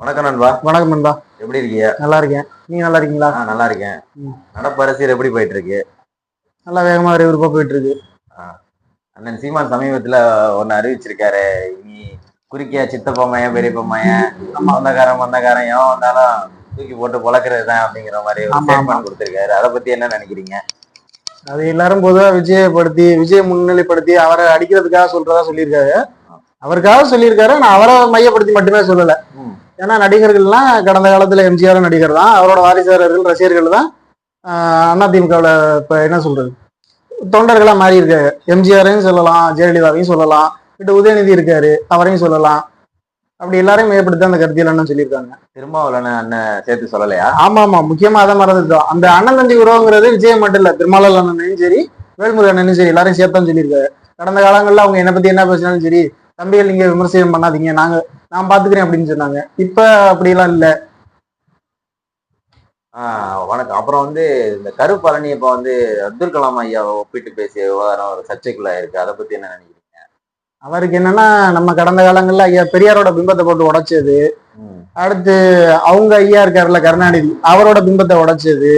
வணக்கம் நண்பா. வணக்கம் நண்பா. எப்படி இருக்கீங்க? நல்லா இருக்கேன் நீங்க நல்லா இருக்கீங்களா ஆ நல்லா இருக்கேன். நடப்பு அரசியல் எப்படி போயிட்டு இருக்கு நல்லா வேகமா விறுவிறுப்பா போயிட்டு இருக்கு அண்ணன் சீமான் சமீபத்துல ஒன்னு அறிவிச்சிருக்காரு. நீ குறுக்கியா சித்தப்பா மையன் பெரியப்பா மையன் சொந்தக்காரன் மந்தக்காரன் எவன் வந்தாலும் தூக்கி போட்டு பொழக்கிறது தான் அப்படிங்கிற மாதிரி ஒரு ஸ்டேட்மெண்ட் கொடுத்திருக்காரு. அதை பத்தி என்ன நினைக்கிறீங்க? அது எல்லாரும் பொதுவா விஜயப்படுத்தி விஜய் முன்னிலைப்படுத்தி அவரை அடிக்கிறதுக்காக சொல்றதா சொல்லியிருக்காரு. அவருக்காக சொல்லியிருக்காரு நான் அவரை மையப்படுத்தி மட்டுமே சொல்லல. ஏன்னா நடிகர்கள்லாம் கடந்த காலத்துல எம்ஜிஆர் நடிகர் தான் அவரோட வாரிசாரர்கள் ரசிகர்கள் தான் அதிமுகவில் இப்ப என்ன சொல்றது? தொண்டர்களா மாறி இருக்காரு எம்ஜிஆரையும் சொல்லலாம் ஜெயலலிதாவையும் சொல்லலாம். கிட்ட உதயநிதி இருக்காரு அவரையும் சொல்லலாம். அப்படி எல்லாரையும் மையப்படுத்தி அந்த கருத்தியல் அண்ணன் சொல்லியிருக்காங்க. திருமாவளவன் அண்ணன் சேர்த்து சொல்லலையா? ஆமா ஆமா முக்கியமா அதை மறந்துட்டோம். அந்த அண்ணன் தம்பி உறவுங்கிறது விஜய் மட்டும் இல்ல திருமாலால் அண்ணனையும் சரி வேல்முருகன் அண்ணனும் சரி எல்லாரையும் சேர்த்தான் சொல்லியிருக்காரு. கடந்த காலங்கள்ல அவங்க என்ன பத்தி என்ன பேசினாலும் சரி தம்பிகள் நீங்க விமர்சனம் பண்ணாதீங்க நாங்க நான் பாத்துக்கிறேன் அப்படின்னு சொன்னாங்க. இப்ப அப்படிலாம் இல்ல. வணக்கம். அப்புறம் வந்து இந்த கரு பழனி இப்ப வந்து அப்துல் கலாம் ஐயாவை ஒப்பிட்டு பேசிய விவகாரம் ஒரு சர்ச்சைக்குள்ள இருக்கு அதை பத்தி என்ன நினைக்கிறீங்க? அவருக்கு என்னன்னா நம்ம கடந்த காலங்கள்ல ஐயா பெரியாரோட பிம்பத்தை போட்டு உடைச்சது. அடுத்து அவங்க ஐயா இருக்காருல்ல கருணாநிதி அவரோட பிம்பத்தை உடைச்சது.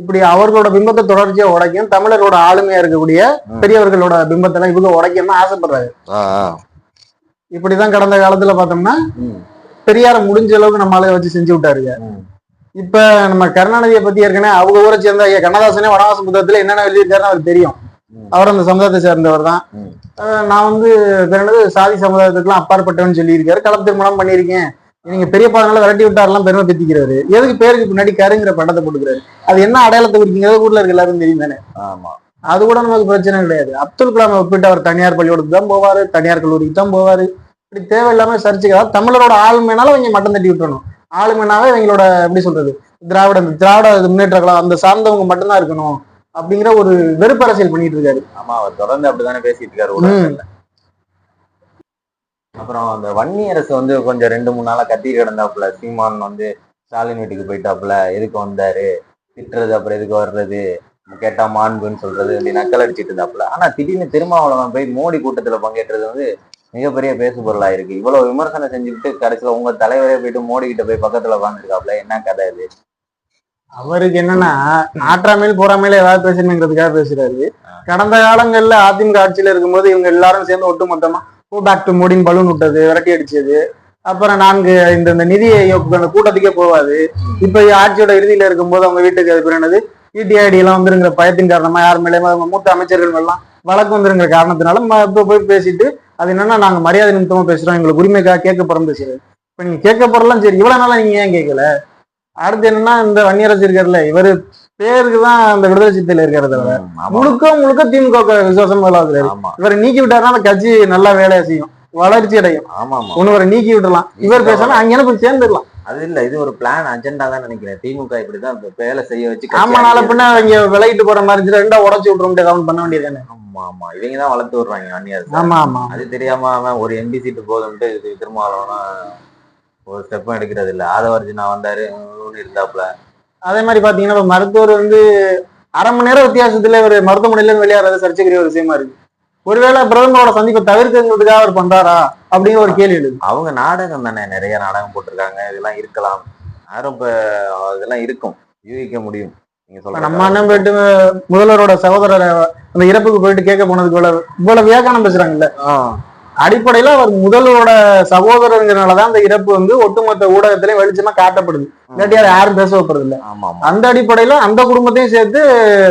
இப்படி அவர்களோட பிம்பத்தை தொடர்ச்சியா உடைக்கும் தமிழரோட ஆளுமையா இருக்கக்கூடிய. பெரியவர்களோட பிம்பத்தை எல்லாம் இவங்க உடைக்கணும்னு ஆசைப்படுறாரு. இப்படிதான் கடந்த காலத்துல பார்த்தோம்னா பெரியார முடிஞ்ச அளவுக்கு நம்ம ஆளுங்க வச்சு செஞ்சு விட்டாருங்க. இப்ப நம்ம கருணாநிதியை பத்தி ஏற்கனவே அவங்க ஊரை சேர்ந்த ஐயா கண்ணதாசனே வனவாச புத்தகத்துல என்னென்ன எழுதியிருக்காருன்னு அவருக்கு தெரியும். அவர் அந்த சமுதாயத்தை சேர்ந்தவர் தான். நான் வந்து என்னது சாதி சமுதாயத்துக்குலாம் அப்பாற்பட்டவன் சொல்லியிருக்காரு. கலப்பு திருமணம் பண்ணியிருக்கேன். நீங்க பெரிய பாதனால விரட்டி விட்டாரெல்லாம் பெருமை பெத்திக்கிறாரு. எதுக்கு பேருக்கு பின்னாடி கருங்கிற பட்டத்தை போட்டுக்கிறாரு? அது என்ன அடையாளத்தை குறிக்கிறது ஊர்ல இருக்க எல்லாரும் தெரியும் தானே? ஆமா. அது கூட நமக்கு பிரச்சனை கிடையாது. அப்துல் கலாம் ஒப்பிட்டு அவர் தனியார் பள்ளிக்கூடத்துக்கு தான் போவாரு தனியார் கல்லூரிக்கு தான் போவாரு. இப்படி தேவையில்லாம சர்ச்சைக்கு தமிழரோட ஆளுமைனால அவங்க மட்டம் தட்டி விட்டுறணும். ஆளுமைனாவே இவங்களோட எப்படி சொல்றது திராவிட திராவிட முன்னேற்ற கழகம் அந்த சார்ந்தவங்க மட்டும்தான் இருக்கணும் அப்படிங்கிற ஒரு வெறுப்பு அரசியல் பண்ணிட்டு இருக்காரு. ஆமா அவர் தொடர்ந்து அப்படிதானே பேசிட்டு இருக்காரு அப்புறம் அந்த வன்னி அரசு வந்து கொஞ்சம் ரெண்டு மூணு நாளா கத்தி கிடந்தாப்புல. சீமான் வந்து ஸ்டாலின் வீட்டுக்கு போயிட்டாப்புல. எதுக்கு வந்தாரு? திட்டுறது அப்புறம் எதுக்கு வர்றது? கேட்டா மாண்புன்னு சொல்றது அப்படி நக்கல் அடிச்சிட்டு இருந்தாப்புல. ஆனா திடீர்னு திருமாவளவன் போய் மோடி கூட்டத்துல பங்கேற்றது வந்து மிகப்பெரிய பேசு பொருளா இருக்கு. இவ்வளவு விமர்சனம் செஞ்சுக்கிட்டு கடைசியில உங்க தலைவரே போயிட்டு மோடி கிட்ட போய் பக்கத்துல உட்காந்துருக்காப்புல என்ன கதை இது அவருக்கு என்னன்னா நாற்றாமையில் போறாமையில ஏதாவது பேசணுங்கிறதுக்காக பேசுறாரு. கடந்த காலங்கள்ல அதிமுக ஆட்சியில இருக்கும்போது இவங்க எல்லாரும் சேர்ந்து ஒட்டுமொத்தமா கோ பேக் டு மோடின்னு பலூன் விட்டது விரட்டி அடிச்சது. அப்புறம் நான்கு இந்த இந்த நிதி ஆயோக் அந்த கூட்டத்துக்கே போவாது. இப்ப ஆட்சியோட இறுதியில இருக்கும்போது அவங்க வீட்டுக்கு அது பேர் என்னது இடிஐடி எல்லாம் வந்துருங்கிற பயத்தின் காரணமா யார் மேலேயுமே அவங்க மூத்த அமைச்சர்கள் எல்லாம் வழக்கு வந்துருங்கிற காரணத்தினால இப்ப போய் பேசிட்டு அது என்னன்னா நாங்க மரியாதை நிமித்தமா பேசுறோம். எங்களுக்கு உரிமைக்காக கேட்க போறோம் பேசுறது இப்ப நீங்க கேட்க போறலாம் சரி. இவ்வளவு நாளா நீங்க ஏன் கேட்கல? அடுத்து என்னன்னா இந்த வன்னியரசு இருக்காருல்ல இவரு பேருக்கு தான் அந்த விடுதலை சித்தையில ஆமா முழுக்க முழுக்க திமுக விசுவாசம் ஆமா. இவரை நீக்கி விட்டாருன்னா அந்த கட்சி நல்லா வேலையை செய்யும். வளர்ச்சி அடையும். இவரை நீக்கி விடலாம் இவர் பேசினா அங்க என்ன போய் சேர்ந்துடலாம் அது இல்ல இது ஒரு பிளான் அஜெண்டா தான் நினைக்கிறேன். திமுக இப்படிதான் இப்ப வேலை செய்ய வச்சு ஆமா நாளை. பின்ன இங்க விலகிட்டு போற மாதிரி இருந்துச்சு ரெண்டா உடச்சு முடியாது அவன் பண்ண வேண்டியது ஆமா ஆமா. இவங்க தான் வளர்த்து விடுறாங்க அந்நியர் ஆமா ஆமா அது தெரியாம அவன் ஒரு எம்பி சீட்டு போதும்ட்டு இது திருமாவளவனா ஒரு ஸ்டெப்பும் எடுக்கிறது இல்ல. ஆதவர்ஜினா வந்தாரு ஊன்னு இருந்தாப்புல. அதே மாதிரி பாத்தீங்கன்னா இப்ப மருத்துவர் வந்து அரை மணி நேரம் வித்தியாசத்துல ஒரு மருத்துவமனையில இருந்து வெளியேறது சர்ச்சைக்குரிய ஒரு விஷயமா இருக்கு. ஒருவேளை பிரதமரோட சந்திப்பை தவிர்க்கிறதுக்காக அவர் பண்றாரா அப்படிங்கிற ஒரு கேள்வி எழுது. அவங்க நாடகம் தானே நிறைய நாடகம் போட்டிருக்காங்க. இதெல்லாம் இருக்கலாம். யாரும் இப்ப இதெல்லாம் இருக்கும். யூகிக்க முடியும். நம்ம அண்ணன் போயிட்டு முதல்வரோட சகோதரர் அந்த இறப்புக்கு போயிட்டு கேட்க போனதுக்கு இவ்வளவு இவ்வளவு வியாக்கானம் பேசுறாங்கல்ல. அடிப்படையில அவர் முதல்வரோட சகோதரங்கிறனாலதான் அந்த இறப்பு வந்து ஒட்டுமொத்த ஊடகத்திலையும் வெளிச்சமா காட்டப்படுது. இல்லாட்டி அதை யாரும் பேச வைப்பறது இல்ல அந்த அடிப்படையில அந்த குடும்பத்தையும் சேர்த்து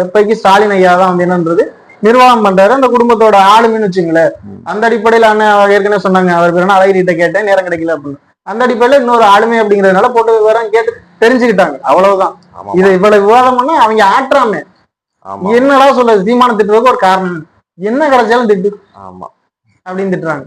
இப்போதைக்கு ஸ்டாலின் ஐயா தான் வந்து என்னன்றது நிர்வாகம் பண்றாரு. அந்த குடும்பத்தோட ஆளுமைன்னு வச்சுங்களேன். அந்த அடிப்படையில அண்ணன் ஏற்கனவே சொன்னாங்க. அவர் பேர் என்ன? அழகிட்ட கேட்டேன். நேரம் கிடைக்கல அப்படின்னு. அந்த அடிப்படையில இன்னொரு ஆளுமை அப்படிங்கறதுனால போட்டு விவரம் கேட்டு தெரிஞ்சுக்கிட்டாங்க. அவ்வளவுதான். இதை இவ்வளவு விவாதம் பண்ணா அவங்க ஆற்றாம. என்னடா சொல்றது? தீமான திட்டுறதுக்கு ஒரு காரணம். என்ன கிடைச்சாலும் திட்டு. ஆமா. அப்படின்னு திட்டுறாங்க.